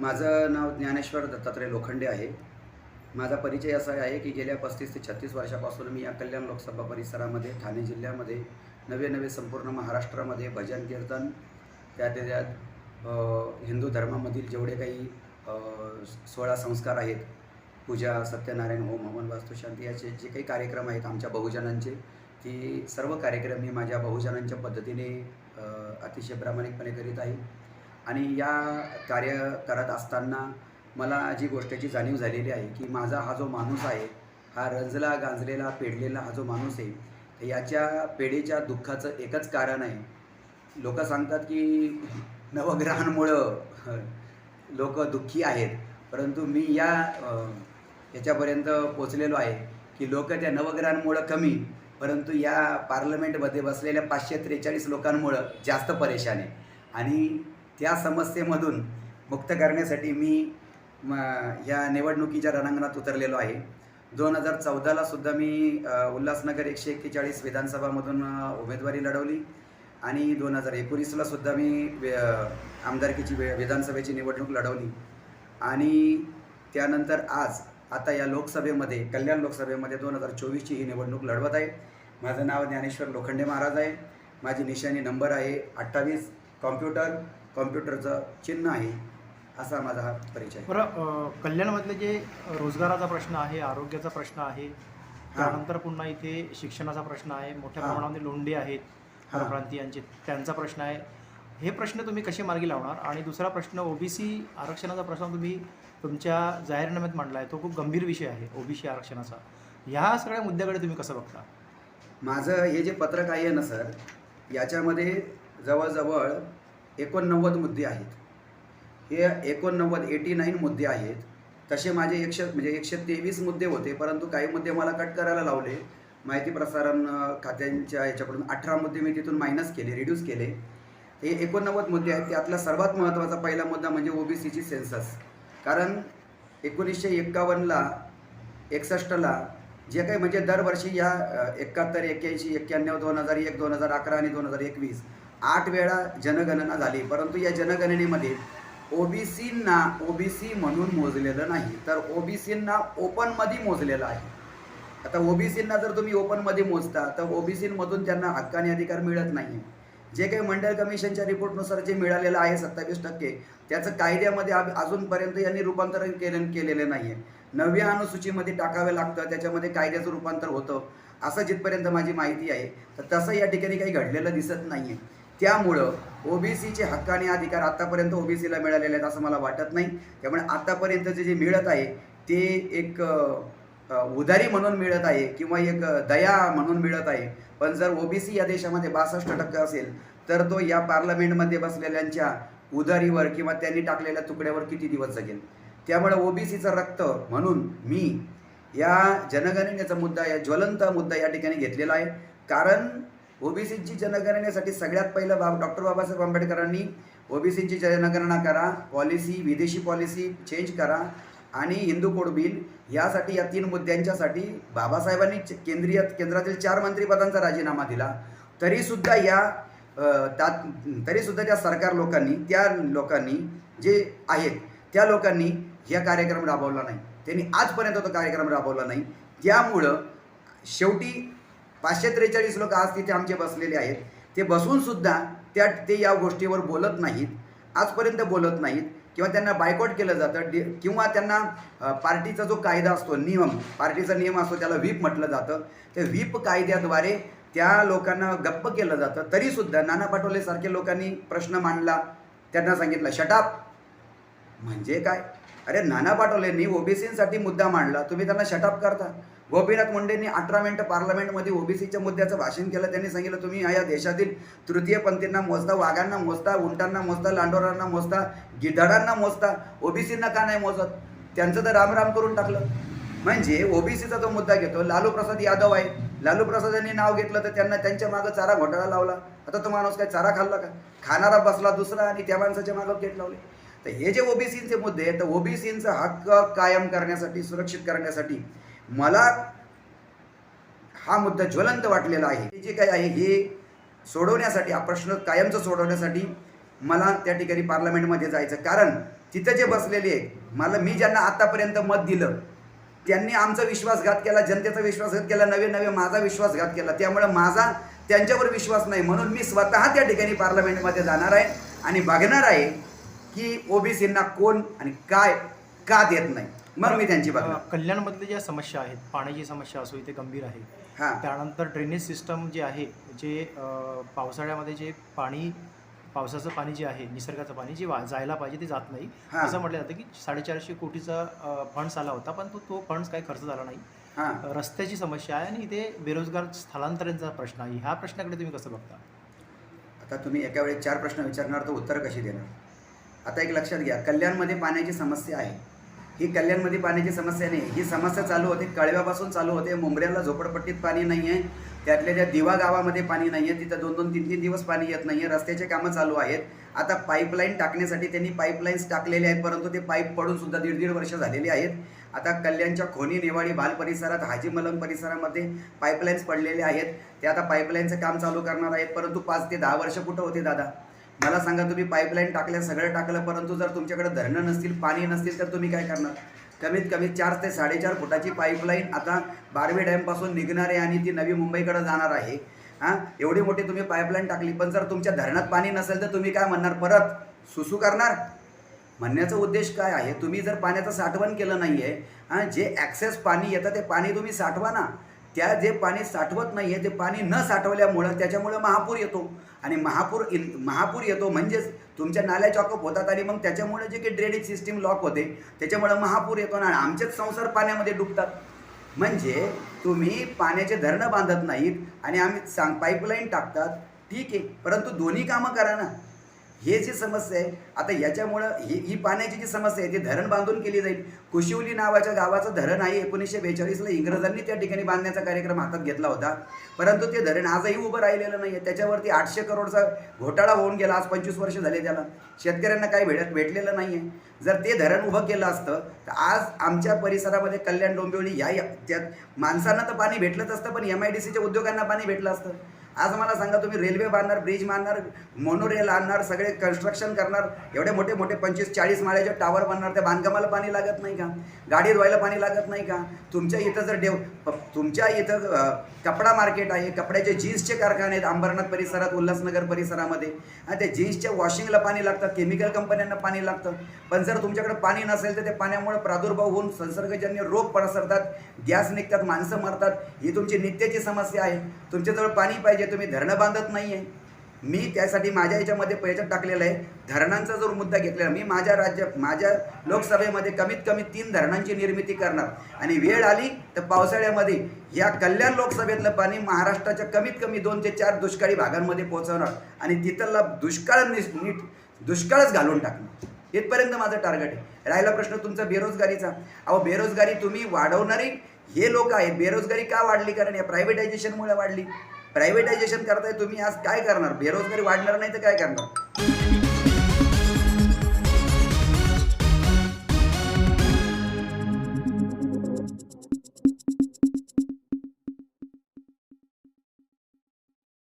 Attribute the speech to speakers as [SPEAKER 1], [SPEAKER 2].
[SPEAKER 1] माझं नाव ज्ञानेश्वर दत्तात्रय लोखंडे आहे. माझा परिचय असा आहे की गेल्या पस्तीस ते छत्तीस वर्षापासून मी या कल्याण लोकसभा परिसरामध्ये ठाणे जिल्ह्यामध्ये नवे नवे संपूर्ण महाराष्ट्रामध्ये भजन कीर्तन त्या त्याच्यात हिंदू धर्मामधील जेवढे काही सोळा संस्कार आहेत पूजा सत्यनारायण होम हवन वास्तुशांती याचे जे काही कार्यक्रम आहेत आमच्या बहुजनांचे ती सर्व कार्यक्रम मी माझ्या बहुजनांच्या पद्धतीने अतिशय प्रामाणिकपणे करीत आहे. आणि या कार्य करत असताना मला जी गोष्टीची जाणीव झालेली आहे की माझा हा जो माणूस आहे हा रंजला गांजलेला पेडलेला हा जो माणूस आहे तर याच्या पेढीच्या दुःखाचं एकच कारण आहे. लोक सांगतात की नवग्रहांमुळं लोक दुःखी आहेत परंतु मी या याच्यापर्यंत पोचलेलो आहे की लोक त्या नवग्रहांमुळं कमी परंतु या पार्लमेंटमध्ये बसलेल्या पाचशे त्रेचाळीस लोकांमुळं जास्त परेशान आहे. आणि त्या समस्येमधून मुक्त करण्यासाठी मी म, या निवडणुकीच्या रणांगणात उतरलेलो आहे. दोन हजार चौदाला सुद्धा मी उल्हासनगर एकशे एक्केचाळीस विधानसभामधून उमेदवारी लढवली. आणि दोन हजार एकोणीसला सुद्धा मी आमदारकीची वे विधानसभेची निवडणूक लढवली. आणि त्यानंतर आज आता या लोकसभेमध्ये कल्याण लोकसभेमध्ये दोन हजार चोवीसची ही निवडणूक लढवत आहे. माझं नाव ज्ञानेश्वर लोखंडे महाराज आहे. माझी निशाणी नंबर आहे अठ्ठावीस कॉम्प्युटर कॉम्प्युटरचं चिन्ह आहे असा माझा हा परिचय.
[SPEAKER 2] बरं कल्याणमधले जे रोजगाराचा प्रश्न आहे आरोग्याचा प्रश्न आहे त्यानंतर पुन्हा इथे शिक्षणाचा प्रश्न आहे मोठ्या. प्रमाणामध्ये लोंढे आहेत. परप्रांतीयांचे त्यांचा प्रश्न आहे हे प्रश्न तुम्ही कसे मार्गी लावणार आणि दुसरा प्रश्न ओबीसी आरक्षणाचा प्रश्न तुम्ही तुमच्या जाहीरनाम्यात मांडला आहे तो खूप गंभीर विषय आहे ओबीसी आरक्षणाचा ह्या सगळ्या मुद्द्याकडे तुम्ही कसं बघता
[SPEAKER 1] माझं हे जे पत्रक आहे ना सर याच्यामध्ये जवळजवळ एकोणनव्वद मुद्दे आहेत. हे एकोणनव्वद एटी नाईन मुद्दे आहेत. तसे माझे एकशे म्हणजे एकशे तेवीस मुद्दे होते परंतु काही मुद्दे मला कट करायला लावले. माहिती प्रसारण खात्यांच्या याच्याकडून अठरा मुद्दे मी तिथून मायनस केले रिड्यूस केले. हे एकोणनव्वद मुद्दे आहेत. त्यातला सर्वात महत्त्वाचा पहिला मुद्दा म्हणजे ओबीसीची सेन्सस कारण एकोणीसशे एक्कावन्नला एकसष्टला जे काही म्हणजे दरवर्षी या एकाहत्तर एक्क्याऐंशी एक्क्याण्णव दोन हजार एक दोन हजार अकरा आणि दोन हजार एकवीस आठ वेळा जनगणना झाली. परंतु या जनगणनेमध्ये ओबीसींना ओबीसी म्हणून मोजलेलं नाही. तर ओबीसींना ओपनमध्ये मोजलेलं आहे. आता ओबीसींना जर तुम्ही ओपनमध्ये मोजता तर ओबीसींमधून त्यांना हक्काने अधिकार मिळत नाही. जे काही मंडळ कमिशनच्या रिपोर्टनुसार जे मिळालेलं आहे सत्तावीस टक्के त्याचं कायद्यामध्ये अजूनपर्यंत यांनी रूपांतरण केलं केलेलं नाही आहे नवव्या अनुसूचीमध्ये टाकावे लागतं त्याच्यामध्ये कायद्याचं रूपांतर होतं असं जिथपर्यंत माझी माहिती आहे. तर तसं या ठिकाणी काही घडलेलं दिसत नाही आहे त्यामुळं ओबीसीचे हक्काने अधिकार आत्तापर्यंत ओबीसीला मिळालेले आहेत असं मला वाटत नाही. त्यामुळे आत्तापर्यंत जे मिळत आहे ते एक उदारी म्हणून मिळत आहे किंवा एक दया म्हणून मिळत आहे. पण जर ओबीसी या देशामध्ये बासष्ट टक्के असेल तर तो या पार्लमेंटमध्ये बसलेल्यांच्या उदारीवर किंवा त्यांनी टाकलेल्या तुकड्यावर किती दिवस जगेल? त्यामुळे ओबीसीचं रक्त म्हणून मी या जनगणनेचा मुद्दा या ज्वलंत मुद्दा या ठिकाणी घेतलेला आहे. कारण ओबीसीची जनगणनेसाठी सगळ्यात पहिलं बाब डॉक्टर बाबासाहेब आंबेडकरांनी ओबीसीची जनगणना करा पॉलिसी विदेशी पॉलिसी चेंज करा आणि हिंदू कोड बिल यासाठी या तीन मुद्द्यांच्यासाठी बाबासाहेबांनी च- केंद्रीय केंद्रातील चार मंत्रिपदांचा राजीनामा दिला. तरीसुद्धा या अ, तरीसुद्धा त्या सरकार लोकांनी त्या लोकांनी जे आहेत त्या लोकांनी हा कार्यक्रम राबवला नाही. त्यांनी आजपर्यंत तो कार्यक्रम राबवला नाही. त्यामुळं शेवटी पाचशे त्रेचाळीस लोक आज तिथे आमचे बसलेले आहेत. ते बसूनसुद्धा त्या ते या गोष्टीवर बोलत नाहीत. आजपर्यंत बोलत नाहीत. किंवा त्यांना बायकॉट केलं जातं. डि किंवा त्यांना पार्टीचा जो कायदा असतो नियम पार्टीचा नियम असतो त्याला व्हीप म्हटलं जातं. त्या व्हीप कायद्याद्वारे त्या लोकांना गप्प केलं जातं. तरीसुद्धा नाना पाटोलेसारख्या लोकांनी प्रश्न मांडला. त्यांना सांगितलं शटाप म्हणजे काय? अरे नाना पाटोलेंनी ओबीसींसाठी मुद्दा मांडला. तुम्ही त्यांना शटाप करता. गोपीनाथ मुंडेंनी अठरा मिनिटं पार्लमेंटमध्ये ओबीसीच्या मुद्द्याचं भाषण केलं. त्यांनी सांगितलं तुम्ही या देशातील तृतीयपंथींना मोजता वाघांना मोजता उंटांना मोजता लांडोरांना मोजता गिधाडांना मोजता ओबीसींना का नाही मोजत? त्यांचं तर रामराम करून टाकलं. म्हणजे ओबीसीचा तो मुद्दा घेतो लालू प्रसाद यादव आहे. लालू प्रसाद यांनी नाव घेतलं तर त्यांना त्यांच्या मागं चारा घोटाळा लावला. आता तो माणूस काय चारा खाल्ला का? खाणारा बसला दुसरा आणि त्या माणसाच्या मागं गेट लावले. तर हे जे ओबीसींचे मुद्दे आहेत तर ओबीसींचा हक्क कायम करण्यासाठी सुरक्षित करण्यासाठी मला हा मुद्दा ज्वलंत वाटलेला आहे. हे जे काही आहे हे सोडवण्यासाठी हा प्रश्न कायमचा सोडवण्यासाठी मला त्या ठिकाणी पार्लमेंटमध्ये जायचं कारण तिथं जे बसलेले आहेत मला मी ज्यांना आत्तापर्यंत मत दिलं त्यांनी आमचा विश्वासघात केला जनतेचा विश्वासघात केला नवे नवे माझा विश्वासघात केला. त्यामुळे माझा त्यांच्यावर विश्वास नाही. म्हणून मी स्वतः त्या ठिकाणी पार्लमेंटमध्ये जाणार आहे आणि बघणार आहे की ओबीसींना कोण आणि काय का देत नाही. मग मी त्यांची
[SPEAKER 2] ज्या समस्या आहेत पाण्याची समस्या असो इथे गंभीर आहे. त्यानंतर ड्रेनेज सिस्टम जे आहे जे पावसाळ्यामध्ये जे पाणी पावसाचं पाणी जे आहे निसर्गाचं पाणी जे जायला पाहिजे ते जात नाही. असं म्हटलं जातं की साडेचारशे कोटीचा फंड्स आला होता पण तो तो फंड्स काही खर्च झाला नाही. रस्त्याची समस्या आहे आणि इथे बेरोजगार स्थलांतरांचा प्रश्न आहे. ह्या प्रश्नाकडे तुम्ही कसं बघता?
[SPEAKER 1] आता तुम्ही एका वेळेस चार प्रश्न विचारणार तर उत्तर कशी देणार? आता एक लक्षात घ्या कल्याणमध्ये पाण्याची समस्या आहे. ही कल्याणमध्ये पाण्याची समस्या नाही. ही समस्या चालू होते कळव्यापासून चालू होते. मुंबऱ्याला झोपडपट्टीत पाणी नाही आहे त्यातल्या ज्या दिवा गावामध्ये पाणी नाही आहे तिथं दोन दोन तीन तीन दिवस पाणी येत नाही आहे रस्त्याचे कामं चालू आहेत. आता पाईपलाईन टाकण्यासाठी त्यांनी पाईपलाईन्स टाकलेले आहेत परंतु ते पाईप पडून सुद्धा दीड दीड वर्ष झालेली आहेत. आता कल्याणच्या खोनी नेवाडी भाल परिसरात हाजी मलंग परिसरामध्ये पाईपलाईन्स पडलेले आहेत. ते आता पाईपलाईनचं काम चालू करणार आहेत. परंतु पाच ते दहा वर्ष कुठं होते दादा? मला सांगा तुम्ही पाईपलाईन टाकल्या सगळं टाकलं परंतु जर तुमच्याकडे धरणं नसतील पाणी नसतील तर तुम्ही काय करणार? कमीत कमी चार ते साडेचार फुटाची पाईपलाईन आता बारवे डॅमपासून निघणार आहे आणि ती नवी मुंबईकडे जाणार आहे. हां? एवढी मोठी तुम्ही पाईपलाईन टाकली पण जर तुमच्या धरणात पाणी नसेल तर तुम्ही काय म्हणणार? परत सुसू करणार? म्हणण्याचा उद्देश काय आहे? तुम्ही जर पाण्याचं साठवण केलं नाही आहे हां? जे ॲक्सेस पाणी येतं ते पाणी तुम्ही साठवा ना. त्या जे पाणी साठवत नाही आहे ते पाणी न साठवल्यामुळं त्याच्यामुळं महापूर येतो. आणि महापूर इन महापूर येतो म्हणजेच तुमच्या नाल्या चॉकअप होतात आणि मग त्याच्यामुळे जे काही ड्रेनेज सिस्टीम लॉक होते त्याच्यामुळं महापूर येतो ना आमचेच संसार पाण्यामध्ये डुबतात. म्हणजे तुम्ही पाण्याचे धरणं बांधत नाहीत आणि आम्ही सांग पाईपलाईन टाकतात ठीक आहे परंतु दोन्ही कामं करा ना. हे जी समस्या आहे आता याच्यामुळं ही ही पाण्याची जी समस्या आहे ती धरण बांधून केली जाईल. कुशिवली नावाच्या गावाचं धरण आहे एकोणीसशे बेचाळीसला. इंग्रजांनी त्या ठिकाणी बांधण्याचा कार्यक्रम हातात घेतला होता. परंतु ते धरण आजही उभं राहिलेलं नाही आहे त्याच्यावरती आठशे करोडचा घोटाळा होऊन गेला. आज पंचवीस वर्ष झाले त्याला. शेतकऱ्यांना काही भेटत भेटलेलं नाही आहे जर ते धरण उभं केलं असतं तर आज आमच्या परिसरामध्ये कल्याण डोंबिवली या या- त्यात माणसांना तर पाणी भेटलंच असतं पण एम आय डी सीच्या उद्योगांना पाणी भेटलं असतं. आज मला सांगा तुम्ही रेल्वे बांधणार ब्रिज बांधणार मोनोरेल आणणार सगळे कन्स्ट्रक्शन करणार एवढे मोठे मोठे पंचवीस चाळीस माळ्याचे टावर बांधणार त्या बांधकामाला पाणी लागत नाही का? गाडी धुवायला पाणी लागत नाही का? तुमच्या इथं जर डेव तुमच्या इथं कपडा मार्केट आहे कपड्याचे जीन्सचे कारखाने आहेत अंबरनाथ परिसरात उल्हासनगर परिसरामध्ये. आणि त्या जीन्सच्या वॉशिंगला पाणी लागतं केमिकल कंपन्यांना पाणी लागतं. पण जर तुमच्याकडे पाणी नसेल तर ते पाण्यामुळे प्रादुर्भाव होऊन संसर्गजन्य रोग पसरतात गॅस निघतात माणसं मरतात. ही तुमची नित्याची समस्या आहे. तुमच्याजवळ पाणी पाहिजे तुम्ही धरणं बांधत नाही आहे मी त्यासाठी माझ्या याच्यामध्ये पैशात टाकलेलं आहे. धरणांचा जर मुद्दा घेतलेला मी माझ्या राज्य माझ्या लोकसभेमध्ये कमीत कमी तीन धरणांची निर्मिती करणार. आणि वेळ आली तर पावसाळ्यामध्ये या कल्याण लोकसभेतलं पाणी महाराष्ट्राच्या कमीत कमी दोन ते चार दुष्काळी भागांमध्ये पोहोचवणार. आणि तिथला दुष्काळ नीट दुष्काळच घालून टाकणार. इथपर्यंत माझं टार्गेट आहे. राहिला प्रश्न तुमचा बेरोजगारीचा. अहो बेरोजगारी तुम्ही वाढवणारी हे लोक आहेत. बेरोजगारी का वाढली? कारण या प्रायव्हेटायझेशनमुळे वाढली. प्रायव्हेटायझेशन करताय तुम्ही आज काय करणार? बेरोजगारी वाढणार नाही तर काय करणार?